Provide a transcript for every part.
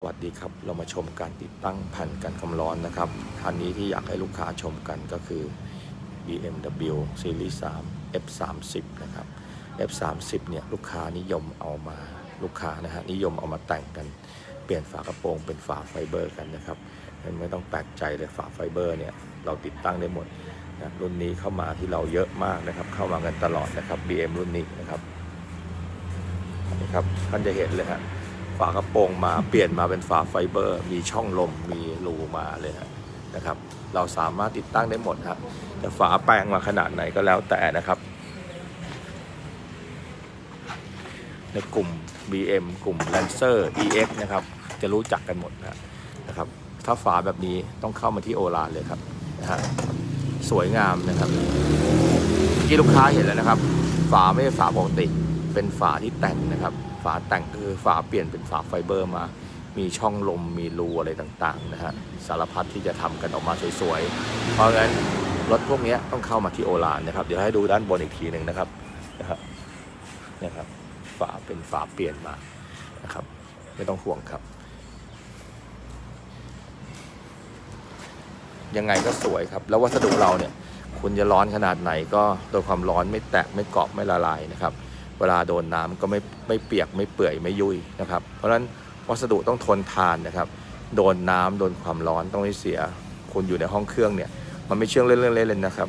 สวัสดีครับ เรามาชมการติดตั้งแผ่นกันความร้อนนะครับคันนี้ที่อยากให้ลูกค้าชมกันก็คือ BMW Series 3 F30 นะครับ F30 เนี่ยลูกค้านิยมเอามาลูกค้านะฮะนิยมเอามาแต่งกัน เปลี่ยนฝากระโปรงเป็นฝาไฟเบอร์กันนะครับไม่ต้องแปลกใจเลยฝาไฟเบอร์เนี่ยเราติดตั้งได้หมดนะรุ่นนี้เข้ามาที่เราเยอะมากนะครับ เข้ามากันตลอดนะครับ BM รุ่นนี้นะครับนี่ครับท่านจะเห็นเลยฮะ ฝากระโปรงมาเปลี่ยนมาเป็นฝาไฟเบอร์ มีช่องลมมีรูมาเลยนะครับ เราสามารถติดตั้งได้หมดครับจะฝาแปลงมาขนาดไหนก็แล้วแต่นะครับ ในกลุ่ม BM กลุ่ม Lancer EX นะครับ จะรู้จักกันหมดนะนะครับ ถ้าฝาแบบนี้ต้องเข้ามาที่โอลานเลยครับนะฮะสวยงามนะครับเมื่อกี้ลูกค้าเห็นแล้วนะครับ ฝาไม่ใช่ฝาปกติ เป็นฝาที่แต่งนะครับ ฝาแต่งคือฝาเปลี่ยนเป็นฝาไฟเบอร์มา มีช่องลมมีรูอะไรต่างๆนะฮะสารพัดที่จะทำกันออกมาสวยๆ เพราะงั้นรถพวกนี้ต้องเข้ามาที่โอลานนะครับ เดี๋ยวให้ดูด้านบนอีกทีหนึ่งนะครับนะครับนะครับ ฝาเป็นฝาเปลี่ยนมานะครับ ไม่ต้องห่วงครับ ยังไงก็สวยครับ แล้ววัสดุเราเนี่ยคุณจะร้อนขนาดไหนก็โดนความร้อนไม่แตกไม่เกาะไม่ละลายนะครับ เวลาโดนน้ำก็ไม่ไม่เปียกไม่เปื่อยไม่ยุ่ยนะครับ เพราะฉะนั้นวัสดุต้องทนทานนะครับ โดนน้ำโดนความร้อนต้องไม่เสียคุณอยู่ในห้องเครื่องเนี่ยมันไม่เชื่องเล่นๆเล่นๆนะครับ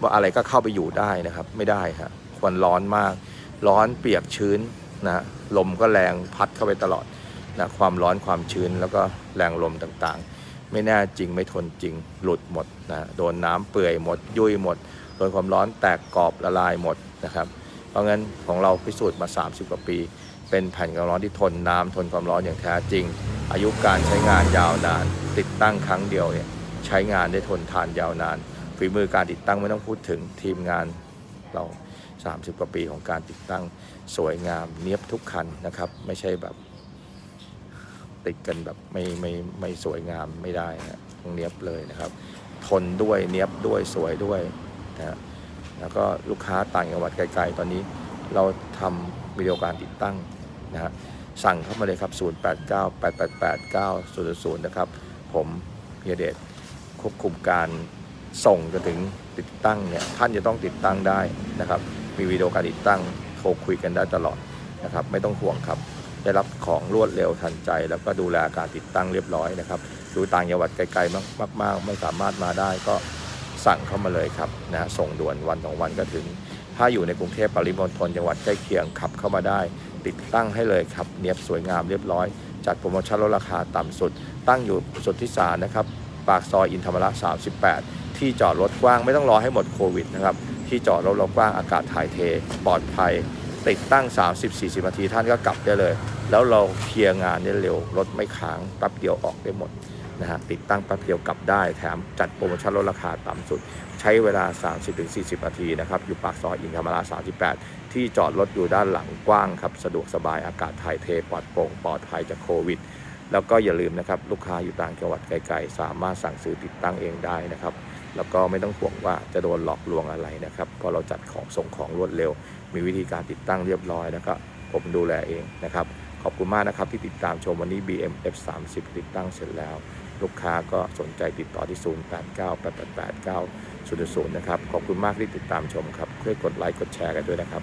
ว่าอะไรก็เข้าไปอยู่ได้นะครับ ไม่ได้ครับควรร้อนมาก ร้อนเปียกชื้นนะลมก็แรงพัดเข้าไปตลอดนะความร้อนความชื้นแล้วก็แรงลมต่างๆ ไม่แน่จริงไม่ทนจริงหลุดหมดนะโดนน้ำเปื่อยหมด ยุ่ยหมด โดนความร้อนแตกกรอบละลายหมดนะครับเราะงั้นของเราพิสูจน์มา 30 กว่าปี เป็นแผ่นความร้อนที่ทนน้ำทนความร้อนอย่างแท้จริง อายุการใช้งานยาวนาน ติดตั้งครั้งเดียวเนี่ยใช้งานได้ทนทานยาวนาน ฝีมือการติดตั้งไม่ต้องพูดถึงทีมงานเรา 30 กว่าปีของการติดตั้งสวยงามเนียบทุกคันนะครับ ไม่ใช่แบบติดกันแบบไม่ไม่ไม่สวยงามไม่ได้นะต้องเนียบเลยนะครับ ทนด้วยเนียบด้วยสวยด้วยนะฮะ แล้วก็ลูกค้าต่างจังหวัดไกลๆ ตอนนี้เราทำวิดีโอการติดตั้งนะฮะสั่งเข้ามาเลยครับ 0898889000 นะครับ ผมเฮียเดชควบคุมการส่งจนถึงติดตั้งเนี่ยท่านจะต้องติดตั้งได้นะครับ มีวิดีโอการติดตั้งโทรคุยกันได้ตลอดนะครับ ไม่ต้องห่วงครับ ได้รับของรวดเร็วทันใจ แล้วก็ดูแลการติดตั้งเรียบร้อยนะครับดูต่างจังหวัดไกลๆมากๆ ไม่สามารถมาได้ก็ สั่งเข้ามาเลยครับนะส่งด่วนวันสองวันก็ถึง ถ้าอยู่ในกรุงเทพปริมณฑลจังหวัดใกล้เคียงขับเข้ามาได้ ติดตั้งให้เลยครับ เนียบสวยงามเรียบร้อย จัดโปรโมชั่นลดราคาต่ำสุด ตั้งอยู่สุดที่สารนะครับ ปากซอยอินธรรมระ 38 ที่จอดรถกว้างไม่ต้องรอให้หมดโควิดนะครับที่จอดรถเรากว้างอากาศถ่ายเท ปลอดภัย ติดตั้ง 30-40นาทีท่านก็กลับได้เลย แล้วเราเคลียร์งานได้เร็วรถไม่ค้างแป๊บเดียวออกได้หมด นะฮะติดตั้งแป๊บเดียวกลับได้แถมจัดโปรโมชั่นลดราคาต่ำสุด ใช้เวลา 30-40 นาทีนะครับ อยู่ปากซอยอินธรรมระ38 ที่จอดรถอยู่ด้านหลังกว้างครับ สะดวกสบายอากาศถ่ายเทปลอดโปร่งปลอดภัยจากโควิด แล้วก็อย่าลืมนะครับ ลูกค้าอยู่ต่างจังหวัดไกลๆ สามารถสั่งซื้อติดตั้งเองได้นะครับ แล้วก็ไม่ต้องห่วงว่าจะโดนหลอกลวงอะไรนะครับเพราะเราจัดของส่งของรวดเร็ว มีวิธีการติดตั้งเรียบร้อยแล้วก็ผมดูแลเองนะครับขอบคุณมากนะครับที่ติดตามชมวันนี้ BM F30 ติดตั้งเสร็จแล้ว ลูกค้าก็สนใจติดต่อที่ 0 8 9 8 8 8 9 0 0 นะครับ ขอบคุณมากที่ติดตามชมครับช่วยกดไลค์กดแชร์กันด้วยนะครับ